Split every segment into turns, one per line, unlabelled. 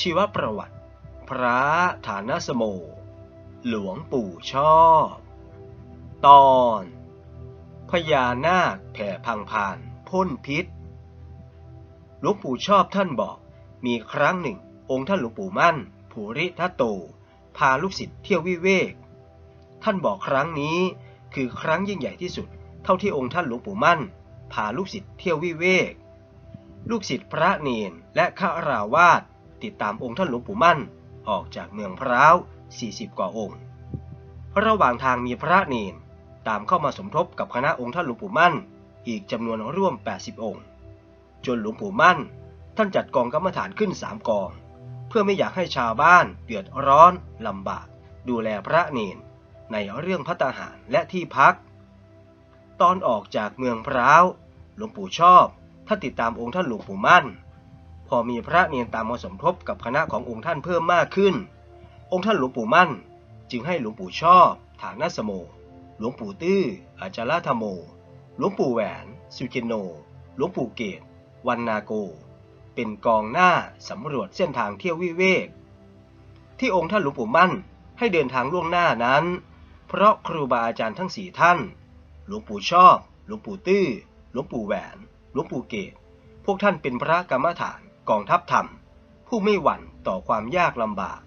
ชีวประวัติ พระฐานสโม หลวงปู่ชอบ ตอน พญานาคแผ่พังพานพ่นพิษ หลวงปู่ชอบท่านบอก มีครั้งหนึ่ง องค์ท่านหลวงปู่มั่น ภูริทัตโต พาลูกศิษย์เที่ยววิเวก ท่านบอกครั้งนี้คือครั้งยิ่งใหญ่ที่สุด เท่าที่องค์ท่านหลวงปู่มั่น พาลูกศิษย์เที่ยววิเวก ลูกศิษย์พระเนนและข้าราวาส ติดตามองค์ท่านหลวงปู่มั่น ออกจากเมืองพร้าว 40 กว่าองค์ ระหว่างทางมีพระเนนตามเข้ามาสมทบกับคณะองค์ท่านหลวงปู่มั่น อีกจำนวนร่วม 80 องค์ จนหลวงปู่มั่น ท่านจัดกองกรรมฐานขึ้นสามกอง เพื่อไม่อยากให้ชาวบ้านเดือดร้อนลำบาก ดูแลพระเนนในเรื่องพัตตาหารและที่พัก ตอนออกจากเมืองพร้าว หลวงปู่ชอบ ท่านติดตามองค์ท่านหลวงปู่มั่น พอมีพระเนียนตามมาสมทบกับคณะขององค์ท่านเพิ่มมากขึ้น องค์ท่านหลวงปู่มั่น จึงให้หลวงปู่ชอบ ฐานะสโม หลวงปู่ตื้อ อาจาราธโม หลวงปู่แหวน สุจินโน หลวงปู่เกตวันนาโก เป็นกองหน้าสำรวจเส้นทางเที่ยววิเวก ที่องค์ท่านหลวงปู่มั่นให้เดินทางล่วงหน้านั้น เพราะครูบาอาจารย์ทั้งสี่ท่าน หลวงปู่ชอบ หลวงปู่ตื้อ หลวงปู่แหวน หลวงปู่เกต พวกท่านเป็นพระกรรมฐาน กองทัพธรรม ผู้ไม่หวั่นต่อความยากลำบาก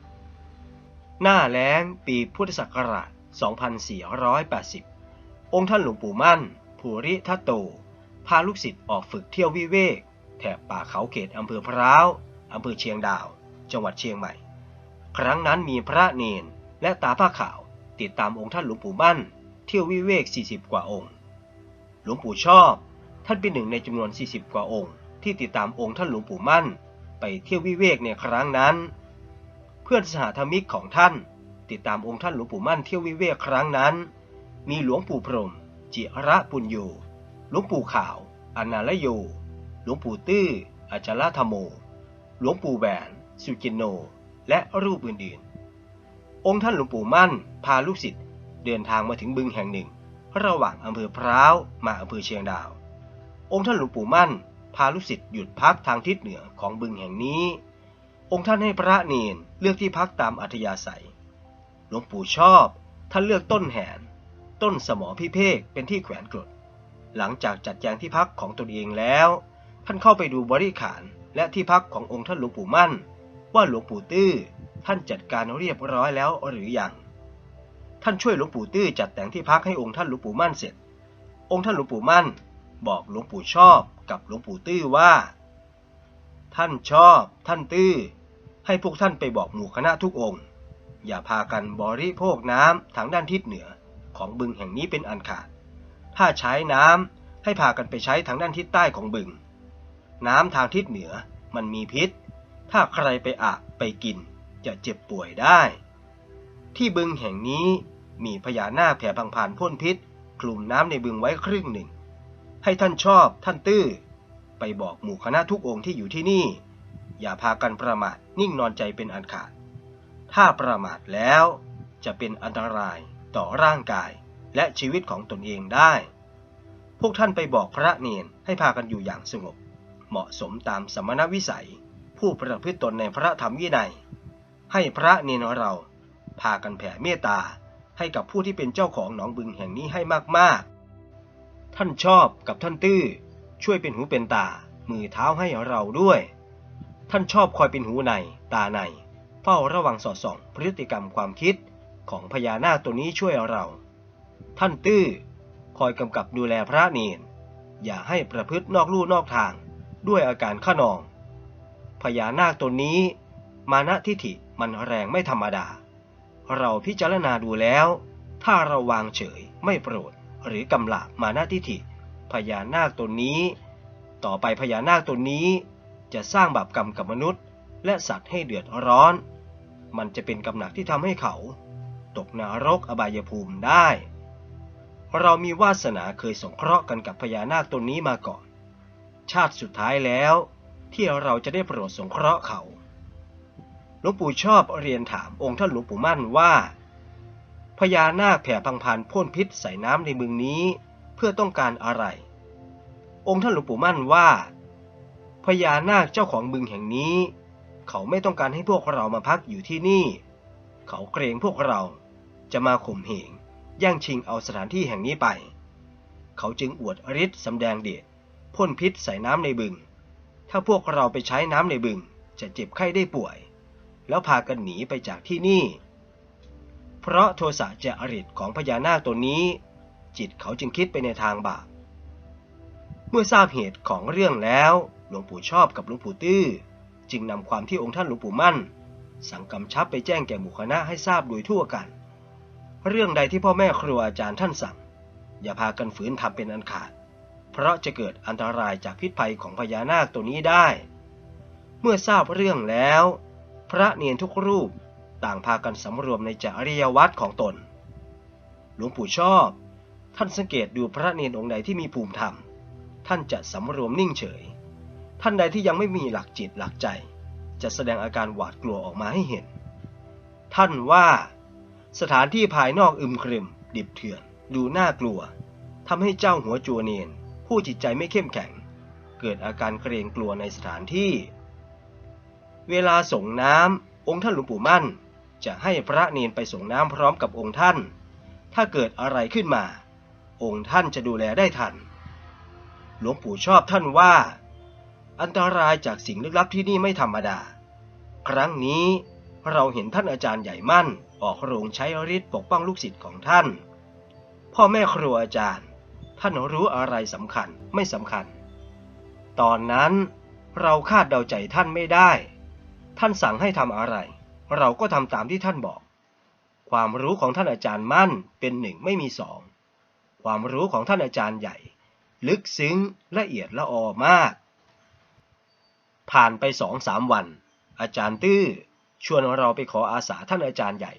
หน้าแล้งปีพุทธศักราช 2480 องค์ท่านหลวงปู่มั่น ภูริทัตโต พาลูกศิษย์ออกฝึกเที่ยววิเวก แถบป่าเขาเขตอำเภอพร้าวอำเภอเชียงดาว จังหวัดเชียงใหม่ ครั้งนั้นมีพระเนนและตาผ้าขาวติดตามองค์ท่านหลวงปู่มั่น เที่ยววิเวก 40 กว่าองค์ หลวงปู่ชอบท่านเป็นหนึ่งในจำนวน 40 กว่าองค์ ที่ติดตามองค์ท่านหลวงปู่มั่น ไปเที่ยววิเวกในครั้งนั้น เพื่อนสหธรรมิกของท่าน ติดตามองค์ท่านหลวงปู่มั่นเที่ยววิเวกครั้งนั้น มีหลวงปู่พรม จิระปุญโยหลวงปู่ขาว อนาลโย หลวงปู่ตื้ออาจาราธโม หลวงปู่แหวนสุจินโน และรูปอื่นๆ องค์ท่านหลวงปู่มั่น พาลูกศิษย์เดินทางมาถึงบึงแห่งหนึ่ง ระหว่างอำเภอพร้าวมาอำเภอเชียงดาว องค์ท่านหลวงปู่มั่น พาลูกศิษย์หยุดพักทางทิศเหนือของบึงแห่งนี้ องค์ท่านให้พระเนนเลือกที่พักตามอัธยาศัย หลวงปู่ชอบ ท่านเลือกต้นแหน ต้นสมอพิเภกเป็นที่แขวนกรด หลังจากจัดแจงที่พักของตนเองแล้ว ท่านเข้าไปดูบริขารและที่พักขององค์ท่านหลวงปู่มั่น ว่าหลวงปู่ตื้อท่านจัดการเรียบร้อยแล้วหรือยัง ท่านช่วยหลวงปู่ตื้อจัดแต่งที่พักให้องค์ท่านหลวงปู่มั่นเสร็จ องค์ท่านหลวงปู่มั่น บอกหลวงปู่ชอบ กับหลวงปู่ตื้อว่า ท่านชอบ ท่านตื้อ ให้พวกท่านไปบอกหมู่คณะทุกองค์ อย่าพากันบริโภคน้ำทางด้านทิศเหนือของบึงแห่งนี้เป็นอันขาด ถ้าใช้น้ำให้พากันไปใช้ทางด้านทิศใต้ของบึง น้ำทางทิศเหนือมันมีพิษ ถ้าใครไปอาบไปกินจะเจ็บป่วยได้ ที่บึงแห่งนี้มีพญานาคแผ่พังผ่านพ่นพิษ คลุมน้ำในบึงไว้ครึ่งหนึ่ง ให้ท่านชอบท่านตื้อ ไปบอกหมู่คณะทุกองค์ที่อยู่ที่นี่ อย่าพากันประมาทนิ่งนอนใจเป็นอันขาด ถ้าประมาทแล้วจะเป็นอันตรายต่อร่างกายและชีวิตของตนเองได้ พวกท่านไปบอกพระเนนให้พากันอยู่อย่างสงบ เหมาะสมตามสมณวิสัย ผู้ประพฤติตนในพระธรรมวินัย ให้พระเนนเราพากันแผ่เมตตาให้กับผู้ที่เป็นเจ้าของหนองบึงแห่งนี้ให้มาก ท่านชอบกับท่านตื้อ ช่วยเป็นหูเป็นตา มือเท้าให้เราด้วย ท่านชอบคอยเป็นหูในตาใน เฝ้าระวังสอดส่องพฤติกรรมความคิดของพญานาคตัวนี้ช่วยเรา ท่านตื้อ คอยกำกับดูแลพระเนนอย่าให้ประพฤตินอกลู่นอกทาง ด้วยอาการขนอง พญานาคตัวนี้ มานะทิฐิมันแรงไม่ธรรมดา เราพิจารณาดูแล้ว ถ้าเราวางเฉยไม่โปรด หรือกำลามานะทิฐิ พญานาคตัวนี้ ต่อไปพญานาคตัวนี้ จะสร้างบาปกรรมกับมนุษย์ และสัตว์ให้เดือดร้อน มันจะเป็นกำหนักที่ทำให้เขา ตกนรกอบายภูมิได้ เรามีวาสนาเคยสงเคราะห์กันกับพญานาคตนนี้มาก่อน ชาติสุดท้ายแล้ว ที่เราจะได้โปรดสงเคราะห์เขาหลวงปู่ชอบเรียนถามองค์ท่านหลวงปู่มั่นว่า พญานาคแผ่พังพานพ่นพิษใส่น้ำในบึงนี้ เพื่อต้องการอะไร องค์ท่านหลวงปู่มั่นว่า พญานาคเจ้าของบึงแห่งนี้ เขาไม่ต้องการให้พวกเรามาพักอยู่ที่นี่ เขาเกรงพวกเราจะมาข่มเหงแย่งชิงเอาสถานที่แห่งนี้ไป เขาจึงอวดฤทธิ์สำแดงเดชพ่นพิษใส่น้ำในบึง ถ้าพวกเราไปใช้น้ำในบึงจะเจ็บไข้ได้ป่วย แล้วพากันหนีไปจากที่นี่ เพราะโทสะจริตของพญานาคตัวนี้ จิตเขาจึงคิดไปในทางบาป เมื่อทราบเหตุของเรื่องแล้วหลวงปู่ชอบกับหลวงปู่ตื้อ จึงนำความที่องค์ท่านหลวงปู่มั่น สั่งกำชับไปแจ้งแก่หมู่คณะให้ทราบโดยทั่วกัน เรื่องใดที่พ่อแม่ครูอาจารย์ท่านสั่ง อย่าพากันฝืนทำเป็นอันขาด เพราะจะเกิดอันตรายจากพิษภัยของพญานาคตัวนี้ได้ เมื่อทราบเรื่องแล้ว พระเนียนทุกรูป ต่างพากันสำรวมในจริยวัตรของตน หลวงปู่ชอบ ท่านสังเกตดูพระเนียนองค์ใดที่มีภูมิธรรม ท่านจะสำรวมนิ่งเฉย ท่านใดที่ยังไม่มีหลักจิตหลักใจ จะแสดงอาการหวาดกลัวออกมาให้เห็น ท่านว่าสถานที่ภายนอกอึมครึม ดิบเถื่อน ดูน่ากลัวทำให้เจ้าหัวจัวเนียนผู้จิตใจไม่เข้มแข็ง เกิดอาการเกรงกลัวในสถานที่ เวลาส่งน้ำองค์ท่านหลวงปู่มั่น จะให้พระเนนไปส่งน้ำพร้อมกับองค์ท่าน ถ้าเกิดอะไรขึ้นมา องค์ท่านจะดูแลได้ทัน หลวงปู่ชอบท่านว่า อันตรายจากสิ่งลึกลับที่นี่ไม่ธรรมดา ครั้งนี้เราเห็นท่านอาจารย์ใหญ่มั่น ออกโรงใช้ฤทธิ์ปกป้องลูกศิษย์ของท่าน พ่อแม่ครูอาจารย์ ท่านรู้อะไรสำคัญไม่สำคัญ ตอนนั้นเราคาดเดาใจท่านไม่ได้ ท่านสั่งให้ทำอะไร เราก็ทำตามที่ท่านบอก ความรู้ของท่านอาจารย์มั่นเป็นหนึ่งไม่มีสอง ความรู้ของท่านอาจารย์ใหญ่ ลึกซึ้งละเอียดละออมาก ผ่านไปสองสามวัน อาจารย์ตื้อชวนเราไปขออาสาท่านอาจารย์ใหญ่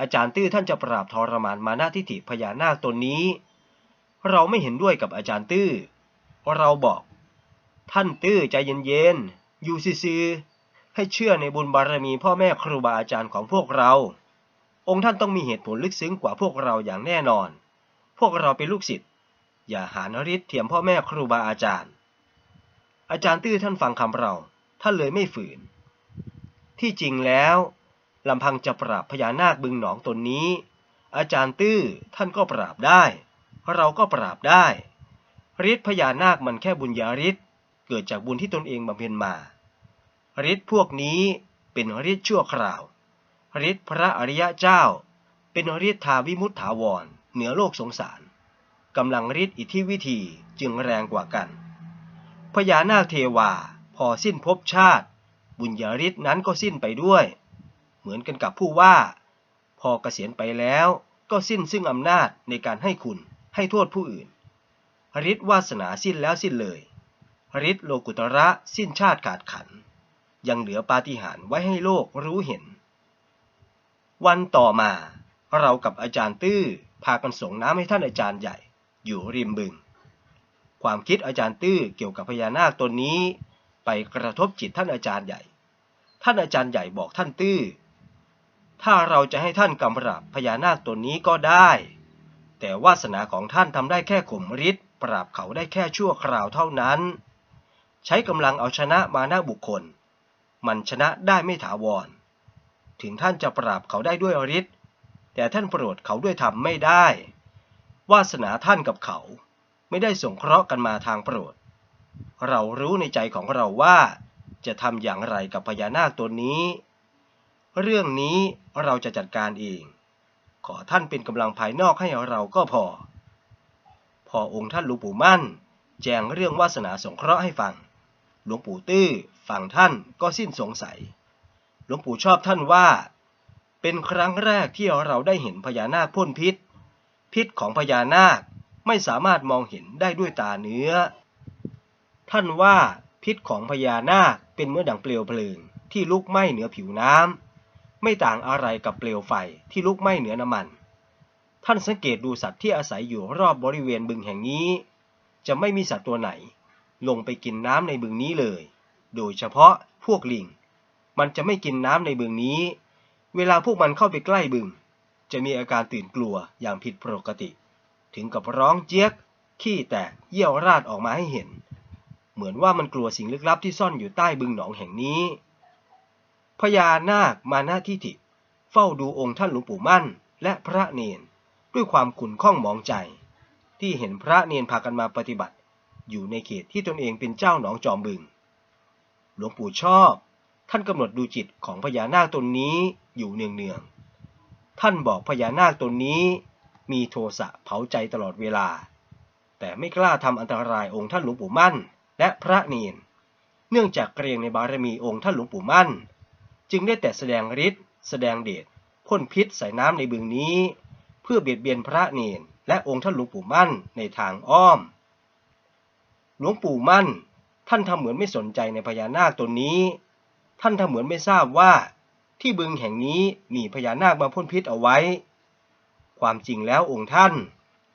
อาจารย์ตื้อท่านจะปราบทรมานมาหน้าทิฐิพญานาคตนนี้ เราไม่เห็นด้วยกับอาจารย์ตื้อเราบอก ท่านตื้อใจเย็นๆอยู่ซื่อๆ ให้เชื่อในบุญบารมีพ่อแม่ครูบาอาจารย์ของพวกเรา องค์ท่านต้องมีเหตุผลลึกซึ้งกว่าพวกเราอย่างแน่นอน พวกเราเป็นลูกศิษย์อย่าหานริษเทียมพ่อแม่ครูบาอาจารย์ อาจารย์ตื้อท่านฟังคำเรา ท่านเลยไม่ฝืน ที่จริงแล้วลำพังจะปราบพญานาคบึงหนองตนนี้ อาจารย์ตื้อท่านก็ปราบได้ เราก็ปราบได้ฤทธิ์พญานาคมันแค่บุญญาฤทธิ์เกิดจากบุญที่ตนเองบำเพ็ญมา ฤทธิ์พวกนี้เป็นฤทธิ์ชั่วคราวฤทธิ์พระอริยะเจ้า เป็นฤทธิ์ทาวิมุตถาวร เหนือโลกสงสารกำลังฤทธิ์อิทธิวิธีจึงแรงกว่ากัน พญานาคเทวาพอสิ้นภพชาติ บุญญาฤทธิ์นั้นก็สิ้นไปด้วย เหมือนกันกับผู้ว่า พอเกษียณไปแล้วก็สิ้นซึ่งอำนาจในการให้คุณให้โทษผู้อื่นฤทธิ์วาสนาสิ้นแล้วสิ้นเลยฤทธิ์โลกุตระสิ้นชาติขาดขัน ยังเหลือปาฏิหาริย์ไว้ให้โลกรู้เห็น วันต่อมาเรากับอาจารย์ตื้อพากันส่งน้ำให้ท่านอาจารย์ใหญ่ อยู่ริมบึง ความคิดอาจารย์ตื้อเกี่ยวกับพญานาคตนนี้ ไปกระทบจิตท่านอาจารย์ใหญ่ ท่านอาจารย์ใหญ่บอกท่านตื้อถ้าเราจะให้ท่านกำราบพญานาคตนนี้ก็ได้ แต่วาสนาของท่านทำได้แค่ข่มฤทธิ์ปราบเขาได้แค่ชั่วคราวเท่านั้น ใช้กำลังเอาชนะมาหน้าบุคคล มันชนะได้ไม่ถาวร ถึงท่านจะปราบเขาได้ด้วยฤทธิ์แต่ท่านโปรดเขาด้วยธรรมไม่ได้ วาสนาท่านกับเขาไม่ได้ส่งเคราะห์กันมาทางโปรด เรารู้ในใจของเราว่าจะทำอย่างไรกับพญานาคตัวนี้ เรื่องนี้เราจะจัดการเอง ขอท่านเป็นกำลังภายนอกให้เราก็พอ พอองค์ท่านหลวงปู่มั่น แจงเรื่องวาสนาสงเคราะห์ให้ฟัง หลวงปู่ตื้อ ฟังท่านก็สิ้นสงสัย หลวงปู่ชอบท่านว่า เป็นครั้งแรกที่เราได้เห็นพญานาคพ่นพิษ พิษของพญานาคไม่สามารถมองเห็นได้ด้วยตาเนื้อ ท่านว่าพิษของพญานาคเป็นเมื่อดังเปลวเพลิงที่ลุกไหม้เหนือผิวน้ำไม่ต่างอะไรกับเปลวไฟที่ลุกไหม้เหนือน้ำมัน ท่านสังเกตดูสัตว์ที่อาศัยอยู่รอบบริเวณบึงแห่งนี้ จะไม่มีสัตว์ตัวไหน ลงไปกินน้ำในบึงนี้เลย โดยเฉพาะพวกลิง มันจะไม่กินน้ำในบึงนี้ เวลาพวกมันเข้าไปใกล้บึง จะมีอาการตื่นกลัวอย่างผิดปกติ ถึงกับร้องเจี๊ยก ขี้แตก เยี่ยวราดออกมาให้เห็น เหมือนว่ามันกลัวสิ่งลึกลับที่ซ่อนอยู่ใต้บึงหนองแห่งนี้ พญานาคมานาทิฐิเฝ้าดูองค์ท่านหลวงปู่มั่น และพระเนนด้วยความขุนข้องมองใจ ที่เห็นพระเนนพากันมาปฏิบัติ อยู่ในเขตที่ตนเองเป็นเจ้าหนองจอมบึง หลวงปู่ชอบ ท่านกำหนดดูจิตของพญานาคตนนี้อยู่เนืองๆ ท่านบอกพญานาคตนนี้ มีโทสะเผาใจตลอดเวลา แต่ไม่กล้าทำอันตรายองค์ท่านหลวงปู่มั่น และพระเนนเนื่องจากเกรงในบารมีองค์ท่านหลวงปู่มั่น จึงได้แต่แสดงฤทธิ์แสดงเดชพ่นพิษใส่น้ำในบึงนี้ เพื่อเบียดเบียนพระเนนและองค์ท่านหลวงปู่มั่นในทางอ้อม หลวงปู่มั่น ท่านทำเหมือนไม่สนใจในพญานาคตนนี้ ท่านทำเหมือนไม่ทราบว่าที่บึงแห่งนี้มีพญานาคมาพ่นพิษเอาไว้ ความจริงแล้วองค์ท่าน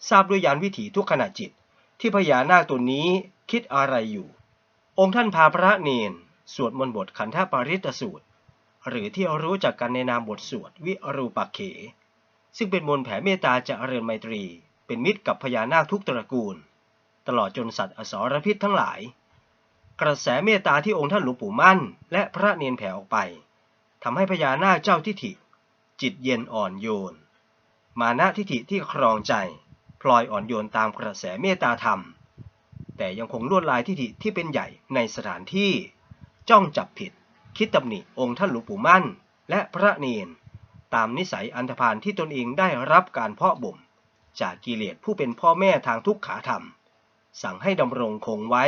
ทราบด้วยยานวิถีทุกขณะจิต ที่พญานาคตนนี้คิดอะไรอยู่ องค์ท่านพาพระเนนสวดมนต์บทขันธปาริตสูตร หรือที่รู้จักกันในนามบทสวดวิอรูปักเข ซึ่งเป็นมนต์แผ่เมตตาจะเริญไมตรี เป็นมิตรกับพญานาคทุกตระกูล ตลอดจนสัตว์อสรพิษทั้งหลาย กระแสเมตตาที่องค์ท่านหลวงปู่มั่น และพระเนนแผ่ออกไปทำให้พญานาคเจ้าทิฐิ จิตเย็นอ่อนโยน มานะทิฐิที่ครองใจ พลอยอ่อนโยนตามกระแสเมตตาธรรม แต่ยังคงลวดลายทิฐิที่เป็นใหญ่ในสถานที่ จ้องจับผิด คิดตำหนิองค์ท่านหลวงปู่มั่น และพระเนนตามนิสัยอันธพาลที่ตนเองได้รับการเพาะบ่ม จากกิเลสผู้เป็นพ่อแม่ทางทุกขาธรรม สั่งให้ดำรงคงไว้